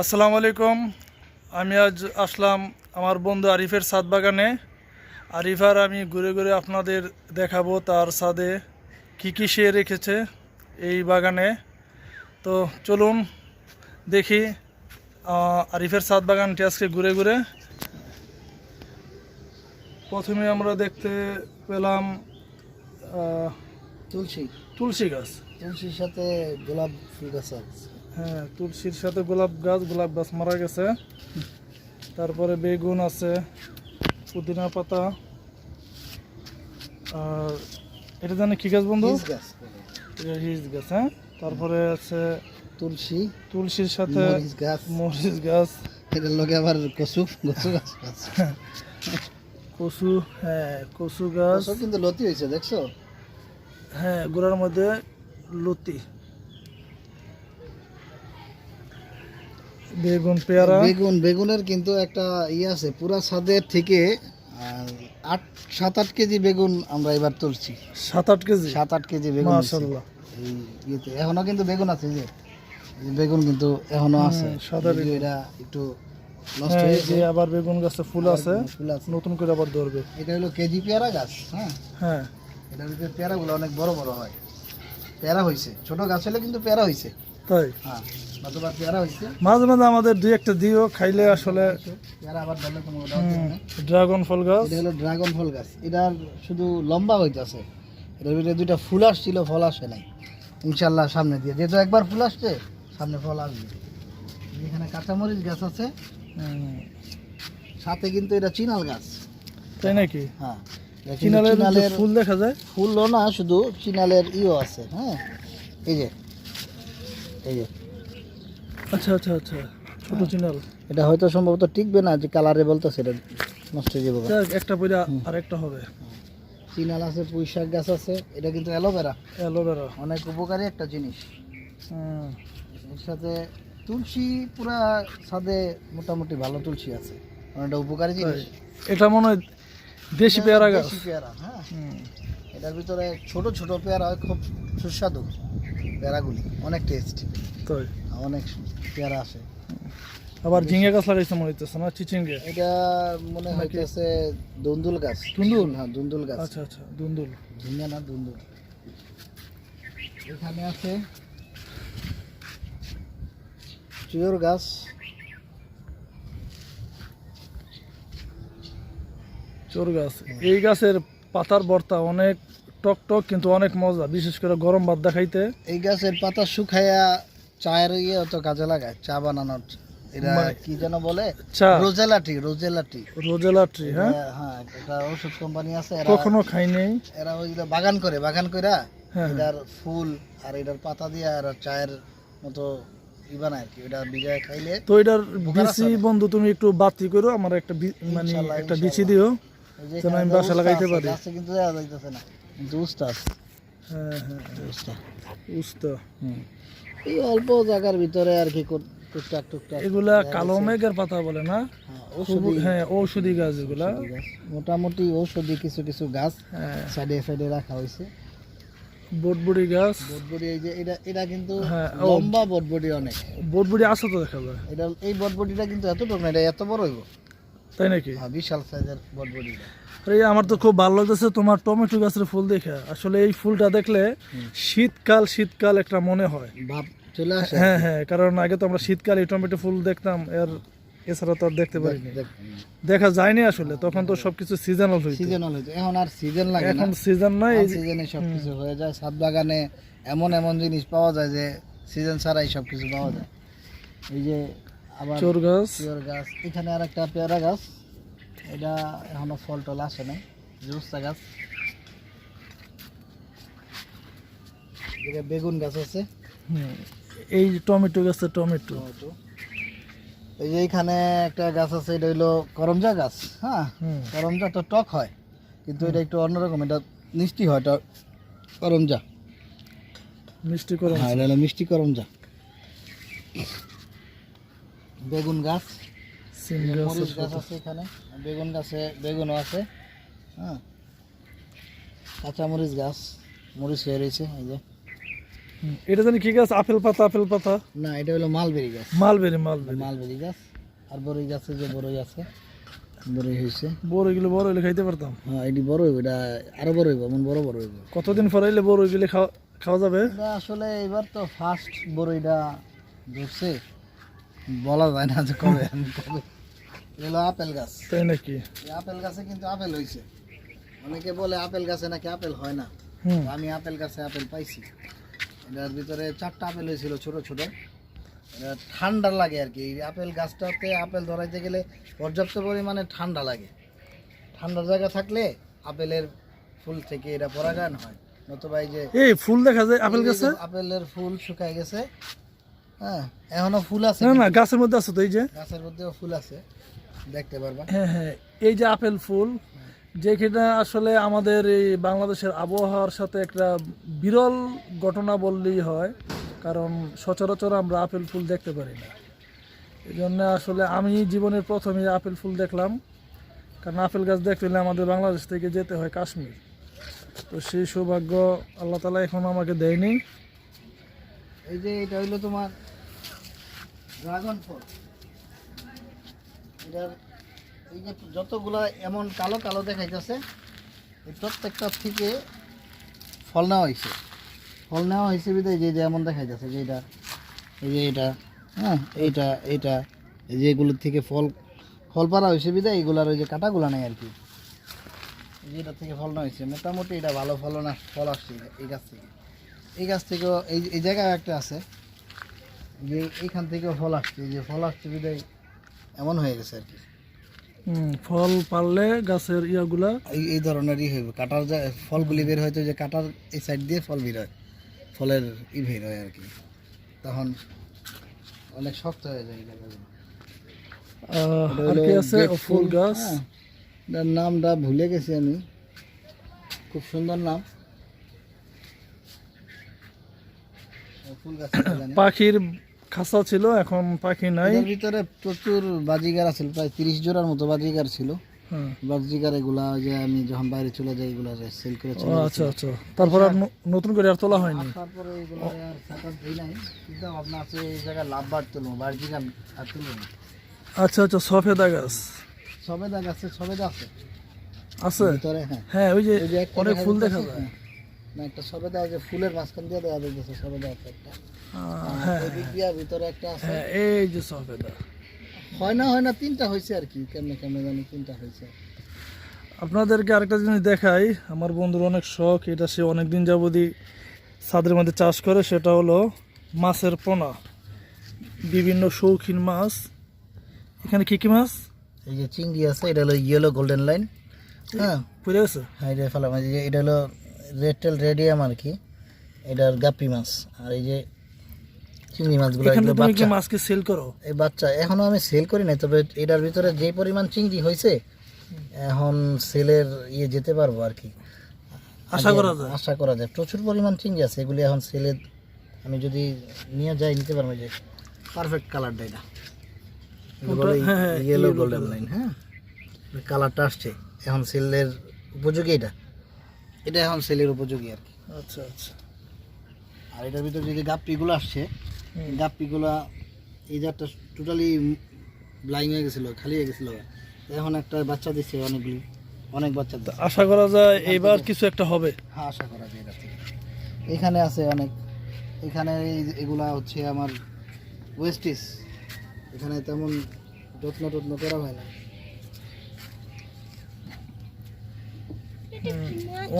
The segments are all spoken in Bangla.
আসসালামু আলাইকুম। আমি আজ আসলাম আমার বন্ধু আরিফের ছাদ বাগানে। আরিফার আমি ঘুরে ঘুরে আপনাদের দেখাবো তার ছাদে কী কী সে রেখেছে এই বাগানে। তো চলুন দেখি আরিফের ছাদ বাগানটি আজকে ঘুরে ঘুরে। প্রথমে আমরা দেখতে পেলাম তুলসী। তুলসী গাছ। তুলসীর সাথে গোলাপ ফুল গাছ আছে। হ্যাঁ তুলসীর সাথে গোলাপ গাছ গোলাপ গাছ মারা গেছে। তারপরে বেগুন আছে পুদিনা পাতা। আর এটা জানি কি গাছ বন্ধু? হিজ গাছ। হ্যাঁ? তারপরে আছে তুলসী। তুলসীর সাথে মরিচ গাছ। এটার লগে আবার কচু কচু গাছ কচু হ্যাঁ কচু গাছ। কিন্তু লতি হয়েছে দেখছ? হ্যাঁ গোড়ার মধ্যে লতি। বেগুন পেয়ারা। বেগুন বেগুনের কিন্তু একটা ইয়ে আছে পুরা ছাদের থেকে আট সাত আট কেজি বেগুন আমরা এবার তুলছি। সাত আট কেজি? সাত আট কেজি বেগুন। মাশাল্লাহ এই ইয়েতে কিন্তু বেগুন আছে যে বেগুন কিন্তু এখনও আছে। সাদা এটা একটু নষ্ট হ্যাঁ হয়েছে। আবার বেগুন গাছে ফুল আছে ফুল আছে। নতুন করে আবার ধরবে। এটা হলো কেজি পেয়ারা গাছ হ্যাঁ? হ্যাঁ। এটার ভিতরে পেয়ারাগুলো অনেক বড় বড় হয়। পেয়ারা হয়েছে ছোট গাছ হলে কিন্তু পেয়ারা হয়েছে তাই? হ্যাঁ মাঝে মাঝে আমাদের দুই একটা দিও খাইলে আসলে। ড্রাগন ফল গাছ। এটা হলো ড্রাগন ফল গাছ। এটার শুধু লম্বা হইতেছে। এটার ভিতরে দুইটা ফুল আসছিল ফল আসে নাই। ইনশাল্লাহ সামনে দিয়ে। যেহেতু একবার ফুল আসছে সামনে ফল আসবে। এখানে কাঁচামরিচ গাছ আছে। সাথে কিন্তু এটা চিনাল গাছ। তাই নাকি? হ্যাঁ। চিনালের ফুল দেখা যায়? ফুলও না শুধু চিনালের ইও আছে। হ্যাঁ। এই যে এই যে। আচ্ছা আচ্ছা আচ্ছা। ছোট চিনাল এটা হয়তো সম্ভবত টিকবে না যে কালারে বলতেছে এটা নষ্ট হয়ে যাবে একটা পয়লা আর একটা হবে। চিনাল আছে পুঁই শাক গাছ আছে এটা কিন্তু অ্যালোভেরা। অ্যালোভেরা। অনেক উপকারী একটা জিনিস। এর সাথে তুলসী পুরা ছাদে মোটামুটি ভালো তুলসী আছে। অনেকটা উপকারী জিনিস। এটা মনে হয় দেশি পেয়ারা গাছ। দেশি পেয়ারা হ্যাঁ। এটার ভিতরে ছোট ছোট পেয়ারা হয় খুব সুস্বাদু। পেয়ারাগুলি অনেক টেস্ট অনেক পেয়ারা আসে। আবার ঝিঙে গাছ লাগাইছে মনে হইতেছে না চিচিঙ্গে? এটা মনে হইতেছে দুন্দুল গাছ। দুন্দুল? হ্যাঁ দুন্দুল গাছ। আচ্ছা আচ্ছা দুন্দুল। ঝিঙ্গা না দুন্দুল। এখানে আছে চুয়োর গাছ। চোর গাছ। এই গাছের পাতার বর্তা অনেক টক টক কিন্তু অনেক মজা বিশেষ করে গরম ভাত দেখাইতে। এই গাছের পাতা শুকাইয়া চায়ের ইয়ে তো কাজে লাগায় চা বানানোর। এটা কি যেন বলে? চা। Rosella tea rosella tea rosella tree হ্যাঁ? হ্যাঁ এটা ওষুধ কোম্পানি আছে কখনো খাই নেই। এরা ওই বাগান করে বাগান কইরা হ্যাঁ এটার ফুল আর এটার পাতা দিয়ে আর চায়ের মতো তো এটার বিচি বন্ধু তুমি একটু বাতি করো আমার একটা মানে একটা বিচি দিও যেন আমি বাসা লাগাইতে পারি। কিন্তু যাইতেছে না। হ্যাঁ হ্যাঁ উস্তা। উস্তা এই অল্প জায়গার ভিতরে আর কি টুকটাক টুকটাক। এগুলা কালো মেঘের পাতা বলে না? হ্যাঁ, ঔষধি। হ্যাঁ গাছ এগুলা। মোটামুটি ঔষধি কিছু কিছু গাছ হ্যাঁ। সাইডে সাইডে রাখা হয়েছে। বটবুড়ি গাছ? বটবডি এই যে এটা এটা কিন্তু হ্যাঁ, লম্বা বটবডি অনেক। বটবুড়ি আছে তো দেখা যায়। এটা এই বটবডিটা কিন্তু এতটুকু না এটা এত বড় হইব? তাই নাকি? হ্যাঁ বিশাল সাইজের বটবডিটা আরে আমার তো খুব ভালো লাগতেছে তোমার টমেটো গাছের ফুল দেখে। আসলে এই ফুলটা দেখলে শীতকাল শীতকাল একটা মনে হয়। ভাব চলে আসে। হ্যাঁ হ্যাঁ কারণ আগে তো আমরা শীতকালে এই টমেটো ফুল দেখতাম এর এছাড়া তো আর দেখতে পারিনি। দেখা যায়নি আসলে তখন তো সবকিছু সিজনাল হইতো। সিজনাল হইতো। এখন আর সিজন লাগে না। এখন সিজন নাই। এই সিজনে সবকিছু হয়ে যায়। ছাদ বাগানে এমন এমন জিনিস পাওয়া যায় যে সিজন ছাড়াই সবকিছু পাওয়া যায়। এই যে আবার চোর গাছ। পেয়ার গাছ। এখানে আর একটা পেয়ারা গাছ। এটা এখনও ফল টল আসে নাই। জুস্তা গাছ। এদিকে বেগুন গাছ আছে। এই যে টমেটো গাছে টমেটো। এই যে এখানে একটা গাছ আছে এটা হইল করমজা গাছ হ্যাঁ। করমজা তো টক হয় কিন্তু এটা একটু অন্যরকম এটা মিষ্টি হয় এটা করমজা। মিষ্টি করে হ্যাঁ এটা হলো মিষ্টি করমজা। বেগুন গাছ। মরিচ গাছ আছে এখানে। বেগুন গাছে বেগুনও আছে। হ্যাঁ। কাঁচা মরিচ গাছ মরিচ হয়ে রয়েছে এই যে। এটা জানি কি গাছ? আপেল পাতা আপেল পাতা? না এটা হলো মালবেরি গাছ। Mulberry mulberry. মালবেরি গাছ। আর বড়ই গাছে যে বড়ই আছে বড়ই হয়েছে। বড় এগুলো বড় হইলে খাইতে পারতাম। হ্যাঁ এটি বড় হইব এটা আরও বড় হইব এমন বড় বড় হইব। কতদিন পরে এলে বড় এগুলো খাওয়া খাওয়া যাবে? আসলে এবার তো ফার্স্ট বড়ইটা ধরছে। বলা যায় না যে কবে এগুলো আপেল গাছ। তাই নাকি? আপেল গাছে কিন্তু আপেল হয়েছে অনেকে বলে আপেল গাছে নাকি আপেল হয় না। আমি আপেল গাছে আপেল পাইছি। এটার ভিতরে চারটা আপেল হয়েছিল ছোট ছোট। ঠান্ডা লাগে আর কি। এই আপেল গাছটাতে আপেল ধরাইতে গেলে পর্যাপ্ত পরিমাণে ঠান্ডা লাগে। ঠান্ডার জায়গা থাকলে আপেলের ফুল থেকে এটা পরাগায়ন হয়। নতুবা এই যে এই ফুল দেখা যায় আপেল গাছে? আপেলের ফুল শুকায় গেছে। হ্যাঁ এখনও ফুল আছে না না গাছের মধ্যে আছে তো এই যে? গাছের মধ্যেও ফুল আছে দেখতে পারবা। হ্যাঁ হ্যাঁ এই যে আপেল ফুল যেখানে আসলে আমাদের এই বাংলাদেশের আবহাওয়ার সাথে একটা বিরল ঘটনা বললেই হয় কারণ সচরাচর আমরা আপেল ফুল দেখতে পারি না। এই জন্য আসলে আমি জীবনের প্রথমে আপেল ফুল দেখলাম কারণ আপেল গাছ দেখতে হলে আমাদের বাংলাদেশ থেকে যেতে হয় কাশ্মীর। তো সেই সৌভাগ্য আল্লাহ তালা এখন আমাকে দেয়নি। এই যে এটা হইল তোমার ড্রাগন ফল। এটার এই যে যতগুলা এমন কালো কালো দেখাইতেছে, এই প্রত্যেকটা থেকে ফল নেওয়া হয়েছে ফল নেওয়া হয়েছে বিধায় যে যে এমন দেখাইতেছে যে এটা, এই যে এটা হ্যাঁ এইটা এইটা, এই যে এগুলোর থেকে ফল ফল পাড়া হয়েছে বিধায় এগুলার ওই যে কাটাগুলা নেই আর কি। এই যে এটা থেকে ফল নেওয়া হয়েছে মোটামুটি এটা ভালো ফলন ফল আসছে এই গাছ থেকে। এই গাছ থেকেও এই এই জায়গায় একটা আছে। যে এইখান থেকে ফল আসছে যে ফল আসছে বিদায় এমন হয়ে গেছে আর কি। ফল পারলে গাছের ইয়াগুলা এই ধরনেরই হইবে কাটার যা ফলগুলি বের হয়তো যে কাটার এই সাইড দিয়ে ফল বের হয় ফলের ই বের হয় আর কি। তখন অনেক শক্ত হয়ে যায় আর কি আছে? ফুল গাছ। হ্যাঁ। নামটা ভুলে গেছি আমি। খুব সুন্দর নাম। ফুল গাছ পাখির খাঁচা ছিল এখন পাখি নাই। ভিতরে প্রচুর বাজিগার আছে প্রায় তিরিশ জোড়ার মতো বাজিগার ছিল। হ্যাঁ। বাজিগার এগুলা যে আমি যখন বাইরে চলে যাই এগুলা সেল করে চলে আচ্ছা আচ্ছা। তারপর আর নতুন করে আর তোলা হয়নি? তারপরে এগুলো আর সাকার দিই নাই চিন্তা ভাবনা আছে এই জায়গায় লাভ বার তুলবো বাজিগার আর তুলবো আচ্ছা আচ্ছা সফেদা গাছ। সবেদা গাছে সবেদা আছে। আছে? ভিতরে হ্যাঁ। হ্যাঁ ওই যে অনেক ফুল দেখা যায়। না একটা সবেদা ওই যে ফুলের মাঝখান দিয়ে দেওয়া যাইতেছে সবেদা আছে একটা। হ্যাঁ ওই ভিতরে একটা আছে। হ্যাঁ এই যে সফেদা হয় না হয় না তিনটা হয়েছে আর কি কেমনে কেমনে জানি তিনটা হয়েছে। আপনাদেরকে আরেকটা জিনিস দেখাই আমার বন্ধুর অনেক শখ এটা সে অনেক দিন যাবতই ছাদের মধ্যে চাষ করে সেটা হলো মাছের পোনা। বিভিন্ন শৌখিন মাছ। এখানে কি কি মাছ? এই যে চিংড়ি আছে এটা হলো ইয়েলো গোল্ডেন লাইন হ্যাঁ। পড়ে গেছে? হ্যাঁ এটা ফেলাম যে এটা হলো রেড টেল রেডিয়াম আর কি এটার গাপ্পি মাছ। আর এই যে চিংড়ি মাছগুলো এগুলো বাচ্চা। মাছকে সেল করো? এই বাচ্চা এখনও আমি সেল করি নাই তবে এটার ভিতরে যে পরিমাণ চিংড়ি হয়েছে এখন সেলের ইয়ে যেতে পারব আর কি আশা করা যায়। আশা করা যায়। প্রচুর পরিমাণ চিংড়ি আছে এগুলি এখন সেলে আমি যদি নিয়ে যাই নিতে পারব যে পারফেক্ট কালারটা এটা। কোনটা? হ্যাঁ, হ্যাঁ, ইয়েলো গোল্ডেন লাইন হ্যাঁ? কালারটা আসছে। এখন সেলের উপযোগী এটা? এটা এখন সেলের উপযোগী আর কি। আচ্ছা আচ্ছা। আর এটার ভিতরে যদি গাপ্পিগুলো আসছে। গাপ্পিগুলা এই জাতটা টোটালি ব্লাইং হয়ে গেছিল খালি হয়ে গেছিল। এখন একটা বাচ্চা দিচ্ছে অনেকগুলি অনেক বাচ্চা আশা করা যায় এইবার কিছু একটা হবে। হ্যাঁ আশা করা যায় এটা থেকে। এখানে আছে অনেক এখানে এগুলা হচ্ছে আমার ওয়েস্টিস এখানে তেমন যত্ন টত্ন করা হয় না।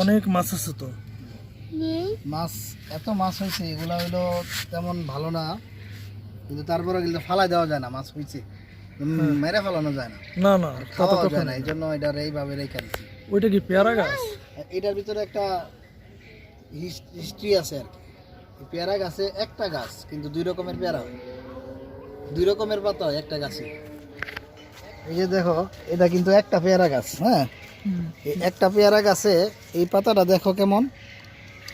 অনেক মাছ আছে তো। মাছ এত মাছ হয়েছে এগুলা হইল তেমন ভালো না। কিন্তু তারপরে কিন্তু ফালাই দেওয়া যায় না মাছ হয়েছে মেরে ফেলানো যায় না। না না খাওয়া যায় না এই জন্য এটা এইভাবে রেখে দিচ্ছি ওইটা কি পেয়ারা গাছ? এটার ভিতরে একটা হিস্ট্রি আছে আর কি। পেয়ারা গাছে একটা গাছ কিন্তু দুই রকমের পেয়ারা হয়। দুই রকমের পাতা হয় একটা গাছে। এই যে দেখো এটা কিন্তু একটা পেয়ারা গাছ হ্যাঁ? একটা পেয়ারা গাছে এই পাতাটা দেখো কেমন।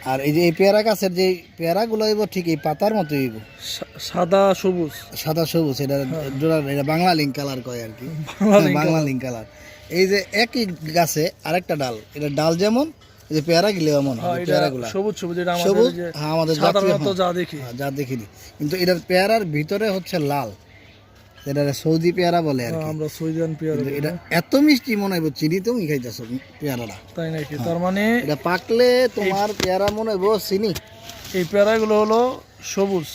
আর এই যে এই পেয়ারা গাছের যে পেয়ারাগুলো হইব ঠিক এই পাতার মতো হইব। সাদা সবুজ। সাদা সবুজ এটা জোড়া এটা বাংলা লিঙ্ক কালার কয় আর কি। Banglalink colour. এই যে একই গাছে আরেকটা ডাল এটা ডাল যেমন এই যে পেয়ারা গিলে এমন হ্যাঁ, হয় এটা পেয়ারাগুলা। সবুজ সবুজ এটা আমাদের সবুজ? হ্যাঁ আমাদের হ্যাঁ। যা দেখি। হ্যাঁ, যা দেখিনি। কিন্তু এটার পেয়ারার ভিতরে হচ্ছে লাল। এটা সৌদি পেয়ারা বলে আর আমরা সুইডেন পেয়ারা এটা এত মিষ্টি মনে হয় চিনি তুমি খাইতেছো পেয়ারাটা। তাই নাকি? তার মানে এটা পাকলে তোমার পেয়ারা মনে হইব চিনি। এই পেয়ারাগুলো হলো সবুজ।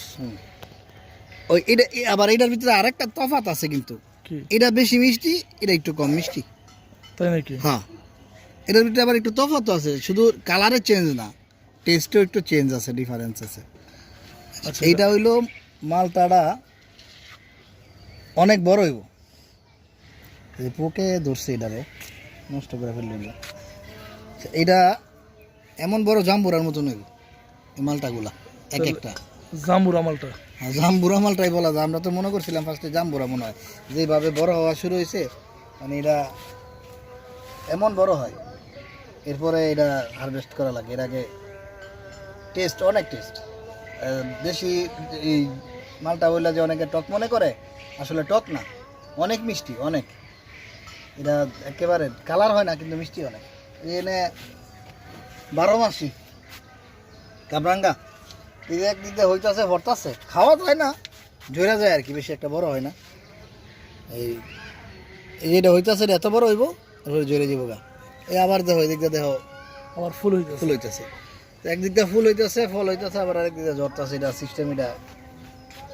ওই এটা আবার এটার ভিতরে আরেকটা তফাত আছে কিন্তু। এটা বেশি মিষ্টি এটা একটু কম মিষ্টি। তাই নাকি? হ্যাঁ। এটার ভিতরে আবার একটু তফাত আছে শুধু কালারে চেঞ্জ না টেস্টেও একটু চেঞ্জ আছে ডিফারেন্স আছে। আচ্ছা। এইটা হইল মালটাটা অনেক বড় হইব। এই পোকে ধরছে এটারে। নষ্ট করে ফেলল এইটা এমন বড় জাম্বুরার মতন হইব এই মালটাগুলা এক একটা। জাম্বুর আমালটা। আর জাম্বুরা মালটাই বলা যায়। আমরা তো মনে করছিলাম ফার্স্টে জাম্বুরা মনে হয়। যেভাবে বড় হওয়া শুরু হয়েছে মানে এটা এমন বড় হয়। এরপরে এটা হারভেস্ট করা লাগে। এর আগে টেস্ট অনেক টেস্ট বেশি এই মালটা বললে যে অনেকে টক মনে করে আসলে টক না। অনেক মিষ্টি অনেক। এটা একেবারে কালার হয় না কিন্তু মিষ্টি অনেক। এনে বারো মাসি। কাবরাঙ্গা। এই যে একদিক দিয়ে হইতাছে ভরতাছে। খাওয়া যায় না ঝরে যায় আর কি বেশি একটা বড় হয় না। এই যেটা হইতাছে এটা এত বড় হইব তারপরে ঝরে যাব গা। এই আবার দেখো এদিক দিয়ে দেখো আবার ফুল হইতেছে। ফুল হইতেছে। একদিক দিয়ে ফুল হইতেছে ফল হইতেছে আবার আরেক দিক দিয়ে ঝরতাছে এটা সিস্টেম এটা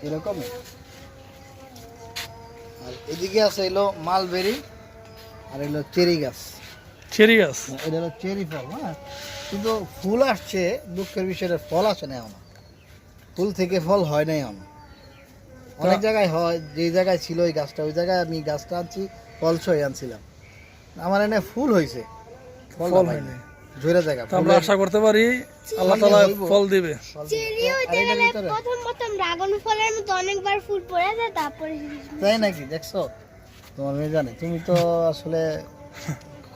এরকমই। আর এদিকে আছে এলো মালবেরি আর এলো চেরি গাছ। চেরি গাছ? এটা হলো চেরি ফল হ্যাঁ। কিন্তু ফুল আসছে দুঃখের বিষয়ে ফল আসে না এখন ফুল থেকে ফল হয় নাই এখন অনেক জায়গায় হয় যে জায়গায় ছিল ওই গাছটা ওই জায়গায় আমি গাছটা আনছি ফল ছয় আনছিলাম। আমার এনে ফুল হয়েছে ফল হয়নি ঝরে জায়গা তো আমরা আশা করতে পারি আল্লাহ ফল দিবে। চেরি হইতে প্রথম প্রথম ড্রাগন ফলের মতো অনেকবার ফুল পড়ে যায় তারপরে তাই নাকি? দেখছ? তোমার মেয়ে জানে। তুমি তো আসলে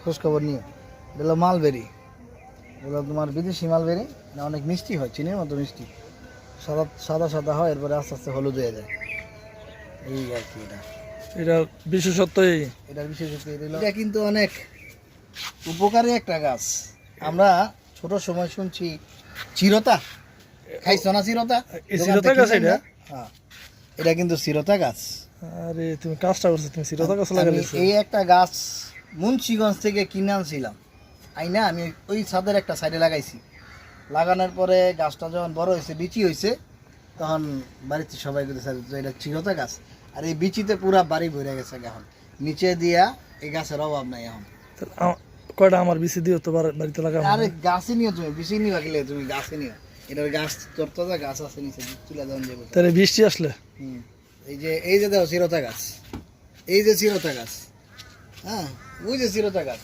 খোঁজ খবর নিও। এটা হলো মালবেরি। এগুলো তোমার বিদেশি মালবেরি। না অনেক মিষ্টি হয় চিনির মতো মিষ্টি। সাদা সাদা সাদা হয় এরপরে আস্তে আস্তে হলুদ হয়ে যায়। এই আর কি এটা। এটা বিশেষত্ব এই। এটার বিশেষত্ব এটা কিন্তু অনেক উপকারী একটা গাছ। আমরা ছোট সময় শুনছি চিরতা? খাইছো না চিরতা? এই চিরতা গাছ এটা? হ্যাঁ। এটা কিন্তু চিরতা গাছ। আরে তুমি কাজটা করছ তুমি সিরতা গাছ লাগাইছো এই একটা গাছ মুন্সিগঞ্জ থেকে কিনে আনছিলাম। আইনা আমি ওই ছাদের একটা সাইডে লাগাইছি। লাগানোর পরে গাছটা যখন বড় হয়েছে বিচি হয়েছে তখন বাড়িতে সবাই বলতেছে যে এটা চিরতা গাছ। আর এই বিচিতে পুরা বাড়ি ভরে গেছে এখন। নিচে দিয়া এই গাছের অভাব নাই এখন। কয়টা আমার বিসি দিও তো বাড়ি- বাড়িতে লাগাবো? আরে গাছে নিও তুমি নিও গেলে তুমি গাছে নিও এটার গাছ তরতাজা গাছ আছে নিচে তুলে দেওয়া যাবে তাহলে বৃষ্টি আসলে? এই যে এই যে দেখো চিরতা গাছ। এই যে চিরতা গাছ। হ্যাঁ ওই যে চিরতা গাছ।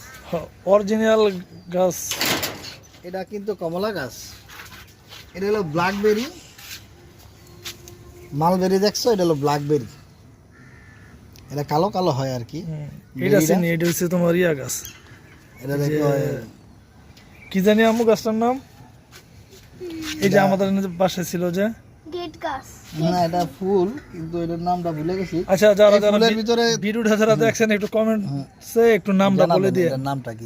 অরিজিনাল গাছ। এটা কিন্তু কমলা গাছ। এটা হলো ব্ল্যাকবেরি মালবেরি দেখছ? এটা হলো ব্ল্যাকবেরি এটা কালো কালো হয় আর কি। এটা? এটা হচ্ছে তোমার ইয়া গাছ। এটা দেখো কি জানি আমু গাছটার নাম? এই যে আমাদের পাশে ছিল যে। না এটা ফুল কিন্তু এটার নামটা ভুলে গেছি। আচ্ছা যারা এই যারা ফুলের ভিতরে যারা দেখছেন একটু কমেন্ট সে একটু নামটা বলে দিয়ে। নামটা কি?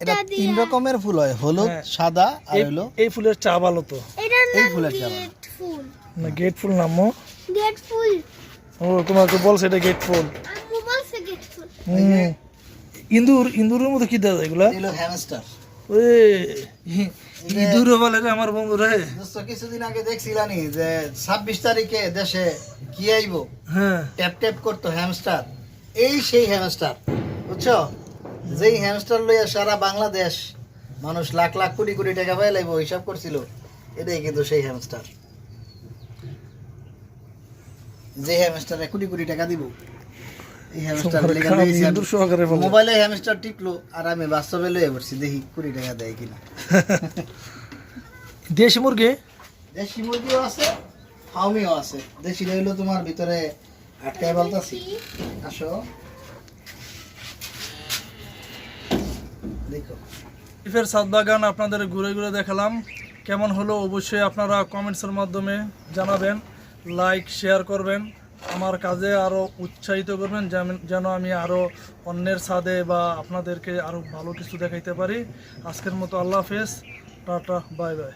এটা তিন রকমের ফুল হয় হলুদ হ্যাঁ। সাদা আর এই- হলো এই ফুলের চা ভালো তো। এই ফুলের ফুল। না গেট ফুল নামো গেট ফুল। ও তোমাকে বলছে এটা গেট ফুল। আম্মু বলছে গেট ফুল। হুম। ইন্দুর ইন্দুরের মতো কি এগুলো? হ্যামস্টার ইঁদুর বলে রে আমার বন্ধু রে কিছুদিন আগে দেখছিলানি যে ছাব্বিশ তারিখে দেশে কি আইব? হ্যাঁ। ট্যাপ ট্যাপ করতো হ্যামস্টার এই সেই হ্যামস্টার বুঝছ? যেই হ্যামস্টার লইয়া সারা বাংলাদেশ মানুষ লাখ লাখ কোটি কোটি টাকা পাই লাগবো হিসাব করছিল। এটাই কিন্তু সেই হ্যামস্টার যে হ্যামস্টারে কোটি কোটি টাকা দিব। মোবাইলে হ্যামস্টার টিপলো আর আমি বাস্তবে লয়ে পড়ছি দেখি কোটি টাকা দেয় কিনা। দেশি মুরগি? দেশি মুরগিও আছে ফাউমিও আছে। দেশি রইল তোমার ভিতরে আটকায় বলতাছি। আসো। দেখো। ইফের সাত বাগান আপনাদের ঘুরে ঘুরে দেখালাম। কেমন হলো অবশ্যই আপনারা কমেন্টসের মাধ্যমে জানাবেন লাইক শেয়ার করবেন। আমার কাজে আরও উৎসাহিত করবেন, যেন আমি আরও অন্যের সাদে বা আপনাদেরকে আরও ভালো কিছু দেখাইতে পারি। আজকের মতো আল্লাহ হাফেজ। Ta-ta, bye bye.